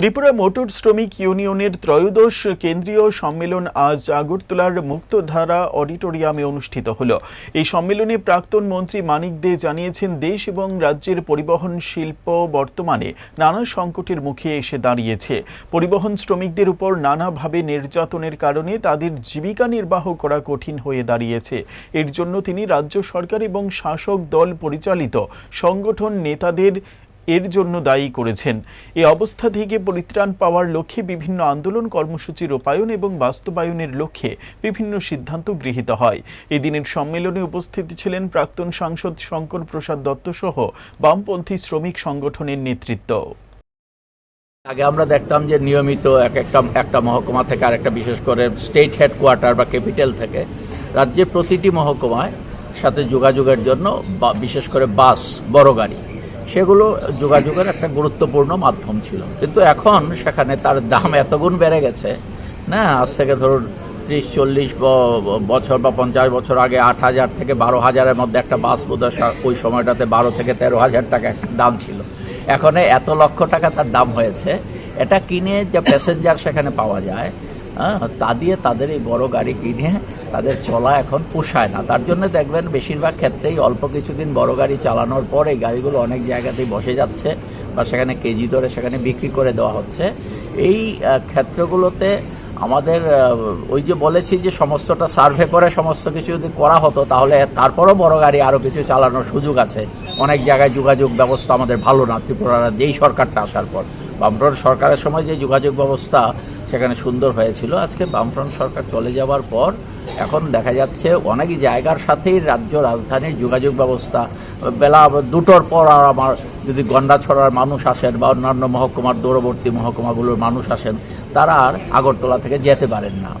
Tripura motor শ্রমিক ইউনিয়নের ত্রয়োদশ কেন্দ্রীয় সম্মেলন আজ আগরতলার মুক্তধারা অডিটোরিয়ামে অনুষ্ঠিত হল। এই সম্মেলনে প্রাক্তন মন্ত্রী মানিক দে জানিয়েছেন, দেশ এবং রাজ্যের পরিবহন শিল্প বর্তমানে নানা সংকটের মুখে এসে দাঁড়িয়েছে। পরিবহন শ্রমিকদের উপর নানাভাবে নির্যাতনের কারণে তাদের জীবিকা নির্বাহ করা কঠিন হয়ে দাঁড়িয়েছে। এর জন্য তিনি রাজ্য সরকার এবং শাসক দল পরিচালিত সংগঠন নেতাদের এর জন্য দায়ী করেছেন। এই অবস্থা থেকে পরিত্রাণ পাওয়ার লক্ষ্যে বিভিন্ন আন্দোলন কর্মসূচি রূপায়ণ এবং বাস্তবায়নের লক্ষ্যে বিভিন্ন সিদ্ধান্ত গৃহীত হয়। এদিনের সম্মেলনে উপস্থিত ছিলেন প্রাক্তন সাংসদ শঙ্কর প্রসাদ দত্ত সহ বামপন্থী শ্রমিক সংগঠনের নেতৃত্ব। আগে আমরা দেখতাম যে নিয়মিত এক একটা একটা মহকুমা থেকে আরেকটা, বিশেষ করে স্টেট হেডকোয়ার্টার বা ক্যাপিটাল থেকে রাজ্যের প্রতিটি মহকুমায় সাথে যোগাযোগের জন্য বিশেষ করে বাস, বড় গাড়ি সেগুলো যোগাযোগের একটা গুরুত্বপূর্ণ মাধ্যম ছিল। কিন্তু এখন সেখানে তার দাম এত গুণ বেড়ে গেছে। না, আজ থেকে ধরুন ত্রিশ, চল্লিশ বছর বা পঞ্চাশ বছর আগে আট হাজার থেকে বারো হাজারের মধ্যে একটা বাস বোধহয় ওই সময়টাতে বারো থেকে তেরো হাজার টাকা দাম ছিল। এখন এত লক্ষ টাকা তার দাম হয়েছে। এটা কিনে যে প্যাসেঞ্জার সেখানে পাওয়া যায় তা দিয়ে তাদের এই বড় গাড়ি কিনে তাদের চলা এখন পোষায় না। তার জন্য দেখবেন বেশিরভাগ ক্ষেত্রেই অল্প কিছুদিন বড় গাড়ি চালানোর পর এই গাড়িগুলো অনেক জায়গাতেই বসে যাচ্ছে বা সেখানে কেজি ধরে সেখানে বিক্রি করে দেওয়া হচ্ছে। এই ক্ষেত্রগুলোতে আমাদের ওই যে বলেছি যে সমস্তটা সার্ভে করে সমস্ত কিছু যদি করা হতো তাহলে তারপরও বড় গাড়ি আরও কিছু চালানোর সুযোগ আছে। অনেক জায়গায় যোগাযোগ ব্যবস্থা আমাদের ভালো না, ত্রিপুরার যেই সরকারটা আসার পর। বামফ্রন্ট সরকারের সময় যে যোগাযোগ ব্যবস্থা সেখানে সুন্দর হয়েছিল, আজকে বামফ্রন্ট সরকার চলে যাওয়ার পর এখন দেখা যাচ্ছে অনেক জায়গার সাথেই রাজ্য রাজধানীর যোগাযোগ ব্যবস্থা। বেলা দুটোর পর আর আমার যদি গন্ডাছড়ার মানুষ আসেন বা অন্যান্য মহকুমার দূরবর্তী মহকুমাগুলোর মানুষ আসেন, তারা আর আগরতলা থেকে যেতে পারেন না।